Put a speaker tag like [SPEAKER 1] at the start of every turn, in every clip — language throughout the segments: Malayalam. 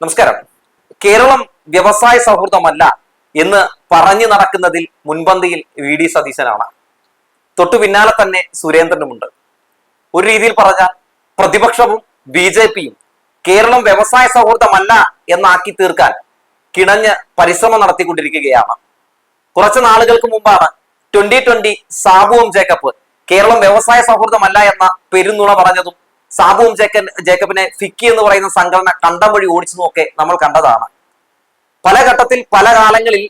[SPEAKER 1] നമസ്കാരം. കേരളം വ്യവസായ സൗഹൃദമല്ല എന്ന് പറഞ്ഞു നടക്കുന്നതിൽ മുൻപന്തിയിൽ വി ഡി സതീശനാണ്. തൊട്ടു പിന്നാലെ തന്നെ സുരേന്ദ്രനുമുണ്ട്. ഒരു രീതിയിൽ പറഞ്ഞാൽ പ്രതിപക്ഷവും ബി ജെ പിയും കേരളം വ്യവസായ സൗഹൃദമല്ല എന്നാക്കി തീർക്കാൻ കിണഞ്ഞ് പരിശ്രമം നടത്തിക്കൊണ്ടിരിക്കുകയാണ്. കുറച്ച് നാളുകൾക്ക് മുമ്പാണ് ട്വന്റി ട്വന്റി സാബുവും ജേക്കബ് കേരളം വ്യവസായ സൗഹൃദമല്ല എന്ന പെരുന്നുണ പറഞ്ഞതും സാബുവും ജേക്കൻ ജേക്കബിനെ ഫിക്കി എന്ന് പറയുന്ന സംഘടന കണ്ടം വഴി ഓടിച്ചു നോക്കെ നമ്മൾ കണ്ടതാണ്. പല ഘട്ടത്തിൽ പല കാലങ്ങളിൽ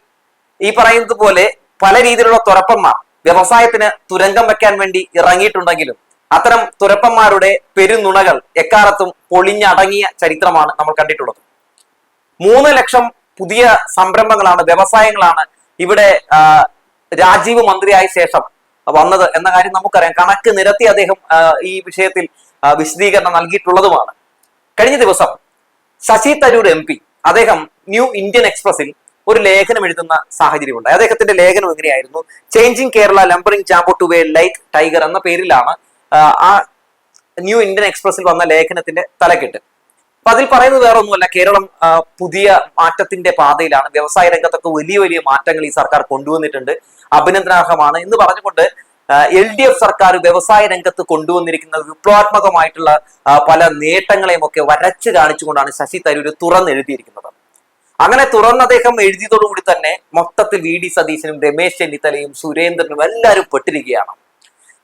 [SPEAKER 1] ഈ പറയുന്നത് പോലെ പല രീതിയിലുള്ള തുറപ്പന്മാർ വ്യവസായത്തിന് തുരങ്കം വെക്കാൻ വേണ്ടി ഇറങ്ങിയിട്ടുണ്ടെങ്കിലും അത്തരം തുരപ്പന്മാരുടെ പെരുനുണകൾ എക്കാലത്തും പൊളിഞ്ഞടങ്ങിയ ചരിത്രമാണ് നമ്മൾ കണ്ടിട്ടുള്ളത്. മൂന്ന് ലക്ഷം പുതിയ സംരംഭങ്ങളാണ് വ്യവസായങ്ങളാണ് ഇവിടെ രാജീവ് മന്ത്രിയായ ശേഷം വന്നത് എന്ന കാര്യം നമുക്കറിയാം. കണക്ക് നിരത്തി അദ്ദേഹം ഈ വിഷയത്തിൽ വിശദീകരണം നൽകിയിട്ടുള്ളതുമാണ്. കഴിഞ്ഞ ദിവസം ശശി തരൂർ എം പി അദ്ദേഹം ന്യൂ ഇന്ത്യൻ എക്സ്പ്രസിൽ ഒരു ലേഖനം എഴുതുന്ന സാഹചര്യമുണ്ട്. അദ്ദേഹത്തിന്റെ ലേഖനം എങ്ങനെയായിരുന്നു? Changing Kerala lumbering jumbo to way light tiger എന്ന പേരിലാണ് ആ ന്യൂ ഇന്ത്യൻ എക്സ്പ്രസിൽ വന്ന ലേഖനത്തിന്റെ തലക്കെട്ട്. അപ്പൊ അതിൽ പറയുന്നത് വേറെ ഒന്നുമല്ല കേരളം പുതിയ മാറ്റത്തിന്റെ പാതയിലാണ്. വ്യവസായ രംഗത്തൊക്കെ വലിയ വലിയ മാറ്റങ്ങൾ ഈ സർക്കാർ കൊണ്ടുവന്നിട്ടുണ്ട്. അഭിനന്ദനാർഹമാണ് എന്ന് പറഞ്ഞുകൊണ്ട് എൽ ഡി എഫ് സർക്കാർ വ്യവസായ രംഗത്ത് കൊണ്ടുവന്നിരിക്കുന്ന വിപ്ലവാത്മകമായിട്ടുള്ള പല നേട്ടങ്ങളെയും ഒക്കെ വരച്ചു കാണിച്ചുകൊണ്ടാണ് ശശി തരൂർ തുറന്നെഴുതിയിരിക്കുന്നത്. അങ്ങനെ തുറന്ന് അദ്ദേഹം എഴുതിയതോടുകൂടി തന്നെ മൊത്തത്തിൽ വി ഡി സതീശനും രമേശ് ചെന്നിത്തലയും സുരേന്ദ്രനും എല്ലാവരും പെട്ടിരിക്കുകയാണ്.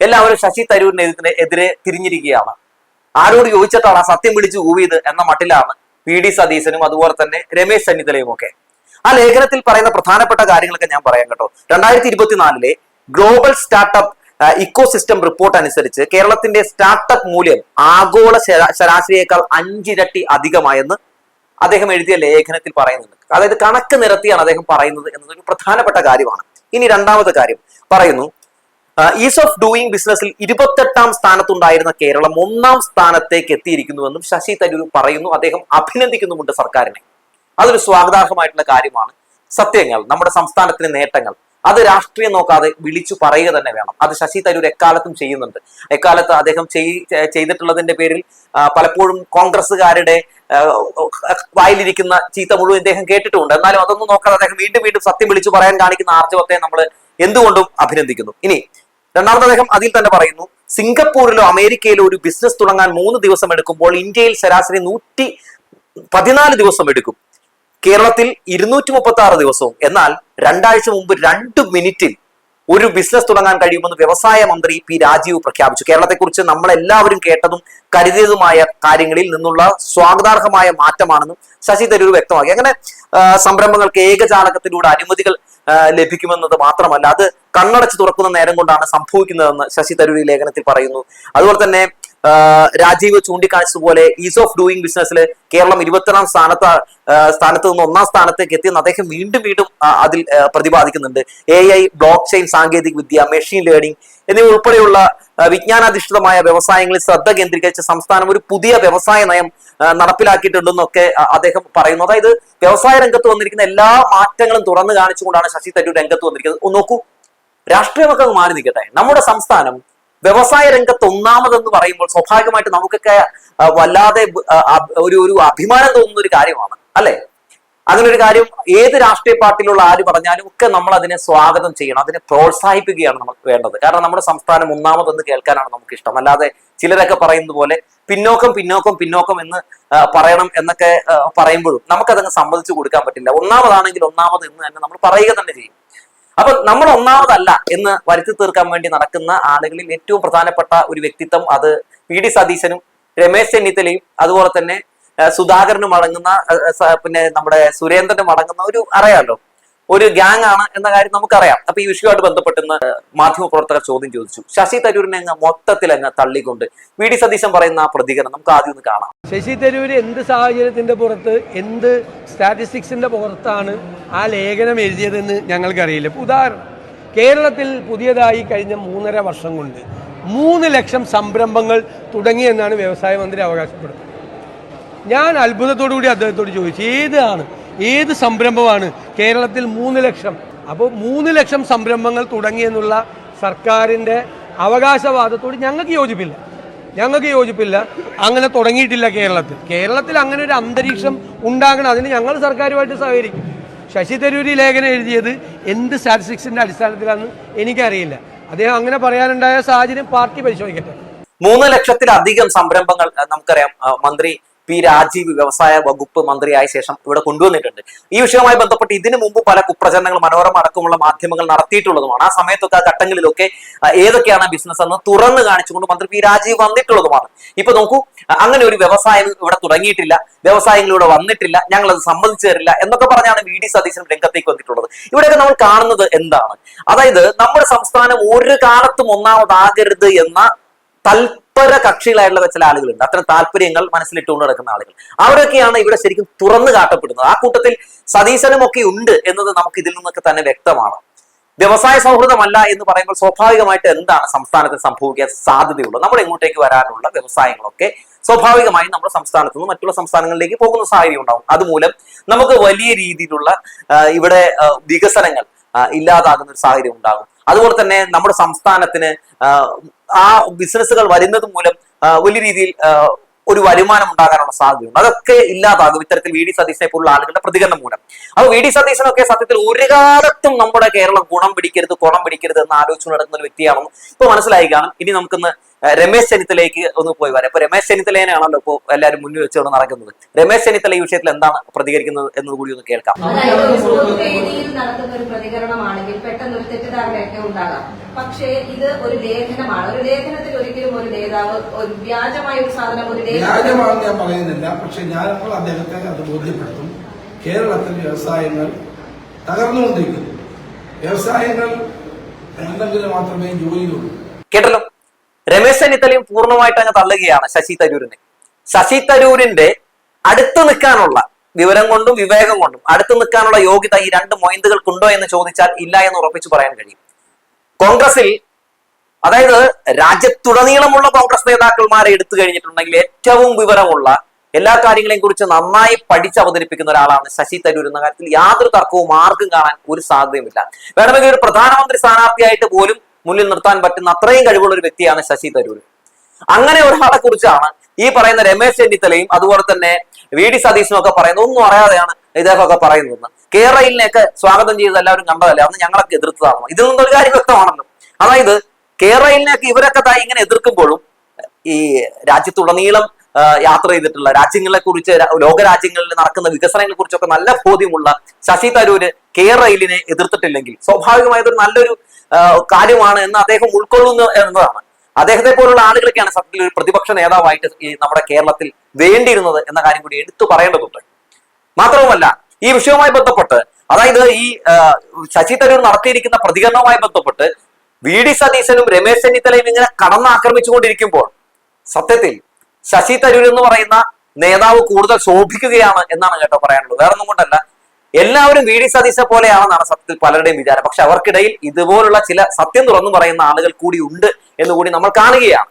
[SPEAKER 1] എല്ലാവരും ശശി തരൂരിനെ എതിരെ തിരിഞ്ഞിരിക്കുകയാണ്. ആരോട് ചോദിച്ചിട്ടാണ് സത്യം വിളിച്ചു ഊവിയത് എന്ന മട്ടിലാണ് വി ഡി സതീശനും അതുപോലെ തന്നെ രമേശ് ചെന്നിത്തലയും ഒക്കെ ആ ലേഖനത്തിൽ പറയുന്ന പ്രധാനപ്പെട്ട കാര്യങ്ങളൊക്കെ ഞാൻ പറയാം കേട്ടോ. രണ്ടായിരത്തി ഇരുപത്തിനാലിലെ global startup ecosystem report അനുസരിച്ച് കേരളത്തിന്റെ സ്റ്റാർട്ടപ്പ് മൂല്യം ആഗോള ശരാശരിയേക്കാൾ അഞ്ചിരട്ടി അധികമായെന്ന് അദ്ദേഹം എഴുതിയ ലേഖനത്തിൽ പറയുന്നുണ്ട്. അതായത് കണക്ക് നിരത്തിയാണ് അദ്ദേഹം പറയുന്നത് ഒരു പ്രധാനപ്പെട്ട കാര്യമാണ്. ഇനി രണ്ടാമത്തെ കാര്യം പറയുന്നു. ഈസ് ഓഫ് ഡൂയിങ് ബിസിനസ്സിൽ ഇരുപത്തെട്ടാം സ്ഥാനത്തുണ്ടായിരുന്ന കേരളം ഒന്നാം സ്ഥാനത്തേക്ക് എത്തിയിരിക്കുന്നുവെന്നും ശശി തരൂർ പറയുന്നു. അദ്ദേഹം അഭിനന്ദിക്കുന്നുമുണ്ട് സർക്കാരിനെ. അതൊരു സ്വാഗതാർഹമായിട്ടുള്ള കാര്യമാണ്. സത്യങ്ങൾ നമ്മുടെ സംസ്ഥാനത്തിന്റെ നേട്ടങ്ങൾ. അത് രാഷ്ട്രീയം നോക്കാതെ വിളിച്ചു പറയുക തന്നെ വേണം. അത് ശശി തരൂർ എക്കാലത്തും ചെയ്യുന്നുണ്ട്. എക്കാലത്ത് അദ്ദേഹം ചെയ്തിട്ടുള്ളതിന്റെ പേരിൽ പലപ്പോഴും കോൺഗ്രസ്സുകാരുടെ വായിലിരിക്കുന്ന ചീത്ത മുഴുവൻ ഇദ്ദേഹം കേട്ടിട്ടുണ്ട് എന്നാലും അതൊന്നും നോക്കാതെ അദ്ദേഹം വീണ്ടും വീണ്ടും സത്യം വിളിച്ചു പറയാൻ കാണിക്കുന്ന ആർജവത്തെ നമ്മൾ എന്തുകൊണ്ടും അഭിനന്ദിക്കുന്നു. ഇനി രണ്ടാമത് അദ്ദേഹം അതിൽ തന്നെ പറയുന്നു സിംഗപ്പൂരിലോ അമേരിക്കയിലോ ഒരു ബിസിനസ് തുടങ്ങാൻ മൂന്ന് ദിവസം എടുക്കുമ്പോൾ ഇന്ത്യയിൽ ശരാശരി നൂറ്റി പതിനാല് ദിവസം എടുക്കും കേരളത്തിൽ ഇരുന്നൂറ്റി മുപ്പത്തി ആറ് ദിവസവും. എന്നാൽ രണ്ടാഴ്ച മുമ്പ് രണ്ട് മിനിറ്റിൽ ഒരു ബിസിനസ് തുടങ്ങാൻ കഴിയുമെന്ന് വ്യവസായ മന്ത്രി പി രാജീവ് പ്രഖ്യാപിച്ചു. കേരളത്തെക്കുറിച്ച് നമ്മളെല്ലാവരും കേട്ടതും കരുതിയതുമായ കാര്യങ്ങളിൽ നിന്നുള്ള സ്വാഗതാർഹമായ മാറ്റമാണെന്നും ശശി തരൂർ വ്യക്തമാക്കി. അങ്ങനെ സംരംഭങ്ങൾക്ക് ഏകജാലകത്തിലൂടെ അനുമതികൾ ലഭിക്കുമെന്നത് മാത്രമല്ല അത് കണ്ണടച്ച് തുറക്കുന്ന നേരം കൊണ്ടാണ് സംഭവിക്കുന്നതെന്ന് ശശി തരൂർ ലേഖനത്തിൽ പറയുന്നു. അതുപോലെ തന്നെ രാജീവ് ചൂണ്ടിക്കാണിച്ചതുപോലെ ഈസ് ഓഫ് ഡൂയിങ് ബിസിനസ്സിൽ കേരളം ഇരുപത്തിരണ്ടാം സ്ഥാനത്ത് സ്ഥാനത്ത് നിന്ന് ഒന്നാം സ്ഥാനത്തേക്ക് എത്തിയെന്ന് അദ്ദേഹം വീണ്ടും വീണ്ടും അതിൽ പ്രതിപാദിക്കുന്നുണ്ട്. എ ഐ ബ്ലോക്ക് ചെയിൻ സാങ്കേതിക വിദ്യ മെഷീൻ ലേണിംഗ് എന്നിവ ഉൾപ്പെടെയുള്ള വിജ്ഞാനാധിഷ്ഠിതമായ വ്യവസായങ്ങളിൽ ശ്രദ്ധ കേന്ദ്രീകരിച്ച സംസ്ഥാനം ഒരു പുതിയ വ്യവസായ നയം നടപ്പിലാക്കിയിട്ടുണ്ടെന്നൊക്കെ അദ്ദേഹം പറയുന്നു. അതായത് വ്യവസായ രംഗത്ത് വന്നിരിക്കുന്ന എല്ലാ മാറ്റങ്ങളും തുറന്നു കാണിച്ചുകൊണ്ടാണ് ശശി തരൂർ രംഗത്ത് വന്നിരിക്കുന്നത്. നോക്കൂ. രാഷ്ട്രീയമൊക്കെ മാറി നിൽക്കട്ടെ. നമ്മുടെ സംസ്ഥാനം വ്യവസായ രംഗത്ത് ഒന്നാമതെന്ന് പറയുമ്പോൾ സ്വാഭാവികമായിട്ട് നമുക്കൊക്കെ വല്ലാതെ ഒരു ഒരു അഭിമാനം തോന്നുന്ന ഒരു കാര്യമാണ് അല്ലെ? അങ്ങനെ ഒരു കാര്യം ഏത് രാഷ്ട്രീയ പാർട്ടിയിലുള്ള ആര് പറഞ്ഞാലും ഒക്കെ നമ്മൾ അതിനെ സ്വാഗതം ചെയ്യണം അതിനെ പ്രോത്സാഹിപ്പിക്കുകയാണ് നമുക്ക് വേണ്ടത്. കാരണം നമ്മുടെ സംസ്ഥാനം ഒന്നാമതെന്ന് കേൾക്കാനാണ് നമുക്ക് ഇഷ്ടം അല്ലാതെ ചിലരൊക്കെ പറയുന്നത് പോലെ പിന്നോക്കം പിന്നോക്കം പിന്നോക്കം എന്ന് പറയണം എന്നൊക്കെ പറയുമ്പോഴും നമുക്കതങ്ങ് സമ്മതിച്ചു കൊടുക്കാൻ പറ്റില്ല. ഒന്നാമതാണെങ്കിൽ ഒന്നാമത് എന്ന് തന്നെ നമ്മൾ പറയുക തന്നെ ചെയ്യും. അപ്പൊ നമ്മൾ ഒന്നാമതല്ല എന്ന് വരുത്തി തീർക്കാൻ വേണ്ടി നടക്കുന്ന ആളുകളിൽ ഏറ്റവും പ്രധാനപ്പെട്ട ഒരു വ്യക്തിത്വം അത് പി ഡി സതീശനും രമേശ് ചെന്നിത്തലയും അതുപോലെ തന്നെ സുധാകരനും അടങ്ങുന്ന പിന്നെ നമ്മുടെ സുരേന്ദ്രനും അടങ്ങുന്ന ഒരു അറിയാലോ ഒരു ഗ്യാങ് ആണ് എന്ന കാര്യം നമുക്കറിയാം. അപ്പൊ ഈ വിഷയമായിട്ട് ബന്ധപ്പെട്ട് മാധ്യമപ്രവർത്തകർ മാധ്യമ പ്രവർത്തകർ ചോദ്യം ചോദിച്ചു. ശശി തരൂരിനെ അങ്ങ് മൊത്തത്തിൽ അങ്ങ് തള്ളിക്കൊണ്ട് വി ഡി സതീശൻ പറയുന്ന ആ പ്രതികരണം നമുക്ക് ആദ്യം ഒന്ന് കാണാം.
[SPEAKER 2] ശശി തരൂർ എന്ത് സാഹചര്യത്തിന്റെ പുറത്ത് എന്ത് സ്റ്റാറ്റിസ്റ്റിക്സിന്റെ പുറത്താണ് ആ ലേഖനം എഴുതിയതെന്ന് ഞങ്ങൾക്കറിയില്ല. ഉദാഹരണം കേരളത്തിൽ പുതിയതായി കഴിഞ്ഞ മൂന്നര വർഷം കൊണ്ട് മൂന്ന് ലക്ഷം സംരംഭങ്ങൾ തുടങ്ങിയെന്നാണ് വ്യവസായ മന്ത്രി അവകാശപ്പെടുന്നത്. ഞാൻ അത്ഭുതത്തോടു കൂടി അദ്ദേഹത്തോട് ചോദിച്ചു ഏതാണ് ഏത് സംരംഭമാണ് കേരളത്തിൽ മൂന്ന് ലക്ഷം. അപ്പോൾ മൂന്ന് ലക്ഷം സംരംഭങ്ങൾ തുടങ്ങിയെന്നുള്ള സർക്കാരിന്റെ അവകാശവാദത്തോട് ഞങ്ങൾക്ക് യോജിപ്പില്ല. ഞങ്ങൾക്ക് യോജിപ്പില്ല. അങ്ങനെ തുടങ്ങിയിട്ടില്ല കേരളത്തിൽ. കേരളത്തിൽ അങ്ങനെ ഒരു അന്തരീക്ഷം ഉണ്ടാകണം. അതിന് ഞങ്ങൾ സർക്കാരുമായിട്ട് സഹകരിക്കും. ശശി തരൂരി ലേഖനം എഴുതിയത് എന്ത് സ്റ്റാറ്റിസ്റ്റിക്സിന്റെ അടിസ്ഥാനത്തിലാണെന്ന് എനിക്കറിയില്ല. അദ്ദേഹം അങ്ങനെ പറയാനുണ്ടായ സാഹചര്യം പാർട്ടി പരിശോധിക്കട്ടെ.
[SPEAKER 1] മൂന്ന് ലക്ഷത്തിലധികം സംരംഭങ്ങൾ നമുക്കറിയാം മന്ത്രി പി രാജീവ് വ്യവസായ വകുപ്പ് മന്ത്രിയായ ശേഷം ഇവിടെ കൊണ്ടുവന്നിട്ടുണ്ട്. ഈ വിഷയവുമായി ബന്ധപ്പെട്ട് ഇതിനു മുമ്പ് പല കുപ്രചരണങ്ങൾ മനോരമ അടക്കമുള്ള മാധ്യമങ്ങൾ നടത്തിയിട്ടുള്ളതുമാണ്. ആ സമയത്തൊക്കെ ആ ഘട്ടങ്ങളിലൊക്കെ ഏതൊക്കെയാണ് ബിസിനസ് എന്ന് തുറന്നു കാണിച്ചുകൊണ്ട് മന്ത്രി പി രാജീവ് വന്നിട്ടുള്ളതുമാണ്. ഇപ്പൊ നോക്കൂ അങ്ങനെ ഒരു വ്യവസായം ഇവിടെ തുടങ്ങിയിട്ടില്ല. വ്യവസായങ്ങൾ ഇവിടെ വന്നിട്ടില്ല. ഞങ്ങൾ അത് സമ്മതിച്ചു തരില്ല എന്നൊക്കെ പറഞ്ഞാണ് വി ഡി സതീശൻ രംഗത്തേക്ക് വന്നിട്ടുള്ളത്. ഇവിടെയൊക്കെ നമ്മൾ കാണുന്നത് എന്താണ്? അതായത് നമ്മുടെ സംസ്ഥാനം ഒരു കാലത്തും ഒന്നാമതാകരുത് എന്ന തൽപര കക്ഷികളായിട്ടുള്ള ചില ആളുകളുണ്ട്. അത്തരം താല്പര്യങ്ങൾ മനസ്സിലിട്ടുകൊണ്ട് നടക്കുന്ന ആളുകൾ. അവരൊക്കെയാണ് ഇവിടെ ശരിക്കും തുറന്നു കാട്ടപ്പെടുന്നത്. ആ കൂട്ടത്തിൽ സതീശനും ഒക്കെ ഉണ്ട് എന്നത് നമുക്ക് ഇതിൽ നിന്നൊക്കെ തന്നെ വ്യക്തമാണ്. വ്യവസായ സൗഹൃദമല്ല എന്ന് പറയുമ്പോൾ സ്വാഭാവികമായിട്ട് എന്താണ് സംസ്ഥാനത്ത് സംഭവിക്കാൻ സാധ്യതയുള്ളത് നമ്മൾ ഇങ്ങോട്ടേക്ക് വരാനുള്ള വ്യവസായങ്ങളൊക്കെ സ്വാഭാവികമായും നമ്മുടെ സംസ്ഥാനത്ത് നിന്ന് മറ്റുള്ള സംസ്ഥാനങ്ങളിലേക്ക് പോകുന്ന സാഹചര്യം ഉണ്ടാവും. അതുമൂലം നമുക്ക് വലിയ രീതിയിലുള്ള ഇവിടെ വികസനങ്ങൾ ഇല്ലാതാകുന്ന ഒരു സാഹചര്യം ഉണ്ടാകും. അതുപോലെ തന്നെ നമ്മുടെ സംസ്ഥാനത്തിന് ആ, ബിസിനസ്സുകൾ വരുന്നത് മൂലം വലിയ രീതിയിൽ ഒരു വരുമാനം ഉണ്ടാകാനുള്ള സാധ്യതയുണ്ട്. അതൊക്കെ ഇല്ലാതാകും ഇത്തരത്തിൽ വി ഡി സതീശനെ പോലുള്ള ആളുകളുടെ പ്രതികരണം മൂലം. അപ്പൊ വി ഡി സതീശനൊക്കെ സത്യത്തിൽ ഒരു കാലത്തും നമ്മുടെ കേരളം ഗുണം പിടിക്കരുത് കുണം പിടിക്കരുത് എന്ന് ആലോചിച്ചു നടക്കുന്ന ഒരു വ്യക്തിയാണെന്ന് ഇപ്പൊ മനസ്സിലായി കാണും ഇനി നമുക്കൊന്ന് രമേശ് ചെന്നിത്തലയ്ക്ക് ഒന്ന് പോയി വരാം. ഇപ്പൊ രമേശ് ചെന്നിത്തലേനെയാണല്ലോ ഇപ്പോ എല്ലാവരും മുന്നിൽ വെച്ചുകൊണ്ട് നടക്കുന്നത്. രമേശ് ചെന്നിത്തല ഈ വിഷയത്തിൽ എന്താണ് പ്രതികരിക്കുന്നത് എന്നത് കൂടി ഒന്ന് കേൾക്കാം.
[SPEAKER 3] ഒരു പ്രതികരണമാണെങ്കിൽ പെട്ടെന്ന് ഒരു തെറ്റിദ്ധാരണയൊക്കെ ഉണ്ടാകാം. പക്ഷേ ഇത് ഒരു ലേഖനമാണ്. ഒരു ലേഖനത്തിൽ ഒരിക്കലും ഒരു നേതാവ് ഒരു വ്യാജമായ ഒരു സാധനം ഒരു
[SPEAKER 4] വ്യാജമാണെന്ന് ഞാൻ പറയുന്നില്ല. പക്ഷെ ഞാനപ്പോൾ അദ്ദേഹത്തെ അത് ബോധ്യപ്പെടുത്തും. കേരളത്തിൽ വ്യവസായങ്ങൾ തകർന്നുകൊണ്ടിരിക്കുന്നു. വ്യവസായങ്ങൾ ഉണ്ടെങ്കിൽ മാത്രമേ ജോലിയുള്ളൂ.
[SPEAKER 1] കേട്ടല്ലോ? രമേശ് ചെന്നിത്തലയും പൂർണമായിട്ട് അങ്ങ് തള്ളുകയാണ് ശശി തരൂരിനെ. ശശി തരൂരിന്റെ അടുത്ത് നിൽക്കാനുള്ള വിവരം കൊണ്ടും വിവേകം കൊണ്ടും അടുത്ത് നിൽക്കാനുള്ള യോഗ്യത ഈ രണ്ട് മൊയന്തുകൾക്കുണ്ടോ എന്ന് ചോദിച്ചാൽ ഇല്ല എന്ന് ഉറപ്പിച്ചു പറയാൻ കഴിയും. കോൺഗ്രസിൽ അതായത് രാജ്യത്തുടനീളമുള്ള കോൺഗ്രസ് നേതാക്കന്മാരെ എടുത്തു കഴിഞ്ഞിട്ടുണ്ടെങ്കിൽ ഏറ്റവും വിവരമുള്ള എല്ലാ കാര്യങ്ങളെയും കുറിച്ച് നന്നായി പഠിച്ച് അവതരിപ്പിക്കുന്ന ഒരാളാണ് ശശി തരൂർ എന്ന കാര്യത്തിൽ യാതൊരു തർക്കവും ആർക്കും കാണാൻ ഒരു സാധ്യതയുമില്ല. വേണമെങ്കിൽ ഒരു പ്രധാനമന്ത്രി സ്ഥാനാർത്ഥിയായിട്ട് പോലും മുന്നിൽ നിർത്താൻ പറ്റുന്ന അത്രയും കഴിവുള്ള ഒരു വ്യക്തിയാണ് ശശി തരൂർ. അങ്ങനെ ഒരാളെ കുറിച്ചാണ് ഈ പറയുന്ന രമേശ് ചെന്നിത്തലയും അതുപോലെ തന്നെ വി ഡി സതീശനും ഒക്കെ പറയുന്നത്. ഒന്നും അറിയാതെയാണ് ഇദ്ദേഹമൊക്കെ പറയുന്നത്. കേരളയിലിനെയൊക്കെ സ്വാഗതം ചെയ്ത് എല്ലാവരും കണ്ടതല്ലേ? അന്ന് ഞങ്ങളൊക്കെ എതിർത്തതാണ് ഇതിൽ നിന്നൊരു കാര്യം വ്യക്തമാണല്ലോ. അതായത് കേരളയിലിനെയൊക്കെ ഇവരൊക്കെ തായി ഇങ്ങനെ എതിർക്കുമ്പോഴും ഈ രാജ്യത്തുടനീളം യാത്ര ചെയ്തിട്ടുള്ള രാജ്യങ്ങളെ കുറിച്ച് ലോകരാജ്യങ്ങളിൽ നടക്കുന്ന വികസനങ്ങളെ കുറിച്ചൊക്കെ നല്ല ബോധ്യമുള്ള ശശി തരൂര് കേരളയിലിനെ എതിർത്തിട്ടില്ലെങ്കിൽ സ്വാഭാവികമായതൊരു നല്ലൊരു കാര്യമാണ് എന്ന് അദ്ദേഹം ഉൾക്കൊള്ളുന്നു എന്നതാണ്. അദ്ദേഹത്തെ പോലുള്ള ആളുകളൊക്കെയാണ് സത്യത്തിൽ ഒരു പ്രതിപക്ഷ നേതാവായിട്ട് ഈ നമ്മുടെ കേരളത്തിൽ വേണ്ടിയിരുന്നത് എന്ന കാര്യം കൂടി എടുത്തു പറയേണ്ടതുണ്ട്. മാത്രവുമല്ല ഈ വിഷയവുമായി ബന്ധപ്പെട്ട് അതായത് ഈ ശശി തരൂർ നടത്തിയിരിക്കുന്ന പ്രതികരണവുമായി ബന്ധപ്പെട്ട് വി ഡി സതീശനും രമേശ് ചെന്നിത്തലയും ഇങ്ങനെ കടന്നാക്രമിച്ചുകൊണ്ടിരിക്കുമ്പോൾ സത്യത്തിൽ ശശി തരൂർ എന്ന് പറയുന്ന നേതാവ് കൂടുതൽ ശോഭിക്കുകയാണ് എന്നാണ് കേട്ടോ പറയാനുള്ളത്. വേറെ ഒന്നും കൊണ്ടല്ല എല്ലാവരും വി ഡി സതീശ പോലെയാണെന്നാണ് സത്യത്തിൽ പലരുടെയും വിചാരം. പക്ഷെ അവർക്കിടയിൽ ഇതുപോലുള്ള ചില സത്യം തുറന്നു പറയുന്ന ആളുകൾ കൂടി ഉണ്ട് എന്ന് കൂടി നമ്മൾ കാണുകയാണ്.